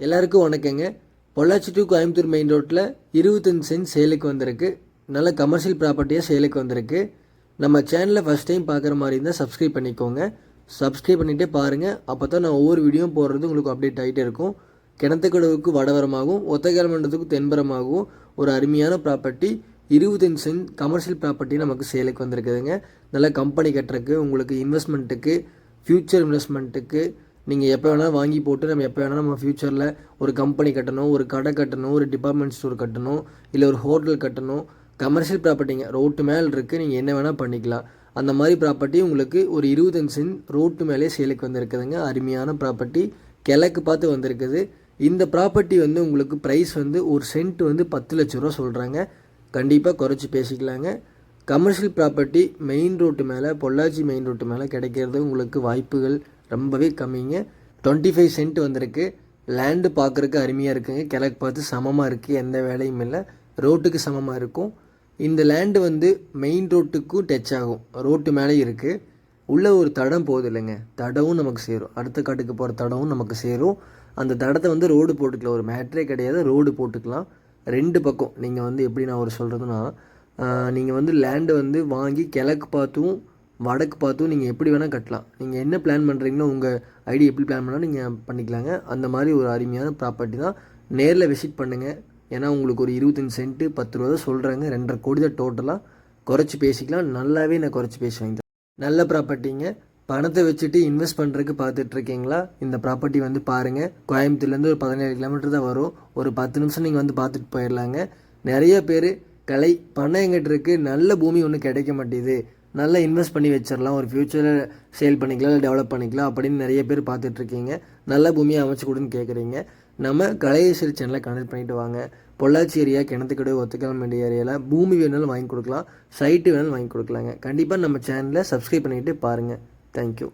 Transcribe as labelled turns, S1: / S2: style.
S1: எல்லாருக்கும் வணக்கங்க. Pollachi to Coimbatore main ரோட்டில் இருபத்தஞ்சு சென்ட் சேலுக்கு வந்திருக்கு. நல்ல கமர்ஷியல் ப்ராப்பர்ட்டியாக சேலுக்கு வந்திருக்கு. நம்ம சேனலை ஃபஸ்ட் டைம் பார்க்குற மாதிரி இருந்தால் சப்ஸ்கிரைப் பண்ணிக்கோங்க. சப்ஸ்கிரைப் பண்ணிகிட்டே பாருங்கள் அப்போ தான் நான் ஒவ்வொரு வீடியோ போடுறது உங்களுக்கு அப்டேட் ஆகிட்டே இருக்கும். கிணத்துக்கடவுக்கு வடவரமாகவும் ஒத்தைக்கால் மண்டலத்துக்கு தென்பரமாகவும் ஒரு அருமையான ப்ராப்பர்ட்டி இருபத்தஞ்சு சென்ட் கமர்ஷியல் ப்ராப்பர்ட்டி நமக்கு சேலுக்கு வந்திருக்குதுங்க. நல்ல கம்பெனி கட்டுறக்கு உங்களுக்கு இன்வெஸ்ட்மெண்ட்டுக்கு ஃப்யூச்சர் இன்வெஸ்ட்மெண்ட்டுக்கு நீங்கள் எப்போ வேணாலும் வாங்கி போட்டு நம்ம எப்போ வேணாலும் நம்ம ஃப்யூச்சரில் ஒரு கம்பெனி கட்டணும் ஒரு கடை கட்டணும் ஒரு டிபார்ட்மெண்ட் ஸ்டோர் கட்டணும் இல்லை ஒரு ஹோட்டல் கட்டணும் கமர்ஷியல் ப்ராப்பர்ட்டிங்க ரோட்டு மேலே இருக்குது நீங்கள் என்ன வேணால் பண்ணிக்கலாம். அந்த மாதிரி ப்ராப்பர்ட்டி உங்களுக்கு ஒரு இருபத்தஞ்சு சென்ட் ரோட்டு மேலே சேலுக்கு வந்திருக்குதுங்க. அருமையான ப்ராப்பர்ட்டி கிழக்கு பார்த்து வந்திருக்குது. இந்த ப்ராப்பர்ட்டி வந்து உங்களுக்கு ப்ரைஸ் வந்து ஒரு சென்ட் வந்து பத்து லட்ச ரூபா சொல்கிறாங்க கண்டிப்பாக குறைச்சி பேசிக்கலாங்க. கமர்ஷியல் ப்ராப்பர்ட்டி மெயின் ரோட்டு மேலே பொள்ளாச்சி மெயின் ரோட்டு மேலே கிடைக்கிறது உங்களுக்கு வாய்ப்புகள் ரொம்பவே கம்மிங்க. டுவெண்ட்டி ஃபைவ் சென்ட் வந்திருக்கு. லேண்டு பார்க்குறக்கு அருமையாக இருக்குங்க. கிழக்கு பார்த்து சமமாக இருக்குது எந்த வேலையும் இல்லை. ரோட்டுக்கு சமமாக இருக்கும். இந்த லேண்டு வந்து மெயின் ரோட்டுக்கும் டச் ஆகும். ரோட்டு மேலே இருக்குது உள்ளே ஒரு தடம் போகுது இல்லைங்க தடவும் நமக்கு சேரும். அடுத்த காட்டுக்கு போகிற தடவும் நமக்கு சேரும். அந்த தடத்தை வந்து ரோடு போட்டுக்கலாம். ஒரு மேட்ரே கிடையாது. ரோடு போட்டுக்கலாம். ரெண்டு பக்கம். நீங்கள் வந்து எப்படி நான் ஒரு சொல்கிறதுனா நீங்கள் வந்து லேண்டு வந்து வாங்கி கிழக்கு பார்த்தும் வடக்கு பார்த்தும் நீங்கள் எப்படி வேணால் கட்டலாம். நீங்கள் என்ன பிளான் பண்ணுறீங்களோ உங்கள் ஐடி எப்படி பிளான் பண்ணாலும் நீங்கள் பண்ணிக்கலாங்க. அந்த மாதிரி ஒரு அருமையான ப்ராப்பர்ட்டி தான். நேரில் விசிட் பண்ணுங்கள் ஏன்னா உங்களுக்கு ஒரு இருபத்தஞ்சி சென்ட்டு பத்து ரூபா தான் சொல்கிறாங்க ரெண்டரை கோடி தான் டோட்டலாக குறைச்சி பேசிக்கலாம். நல்லாவே நான் குறைச்சி பேசி வாங்கி நல்ல ப்ராப்பர்ட்டிங்க பணத்தை வச்சுட்டு இன்வெஸ்ட் பண்ணுறதுக்கு பார்த்துட்ருக்கீங்களா இந்த ப்ராப்பர்ட்டி வந்து பாருங்கள் கோயம்புத்தூர்லேருந்து ஒரு பதினேழு கிலோமீட்டர் தான் வரும். ஒரு பத்து நிமிஷம் நீங்கள் வந்து பார்த்துட்டு போயிடலாங்க. நிறைய பேர் கலை பணம் எங்கிட்ட இருக்குது நல்ல பூமி ஒன்றும் கிடைக்க மாட்டேது நல்லா இன்வெஸ்ட் பண்ணி வச்சிடலாம் ஒரு ஃப்யூச்சரில் சேல் பண்ணிக்கலாம் இல்லை டெவலப் பண்ணிக்கலாம் அப்படின்னு நிறைய பேர் பார்த்துட்ருக்கீங்க. நல்ல பூமியை அமைச்சு கொடுன்னு கேட்குறீங்க நம்ம கலையேஸ்வரி சேனலை கனெக்ட் பண்ணிட்டு வாங்க. பொள்ளாச்சி ஏரியா கிணத்துக்கடை ஒத்துக்கிழமை ஏரியாவில் பூமி வேணாலும் வாங்கி கொடுக்கலாம். சைட்டு வேணாலும் வாங்கி கொடுக்கலாங்க. கண்டிப்பாக நம்ம சேனலை சப்ஸ்கிரைப் பண்ணிவிட்டு பாருங்கள் தேங்க்யூ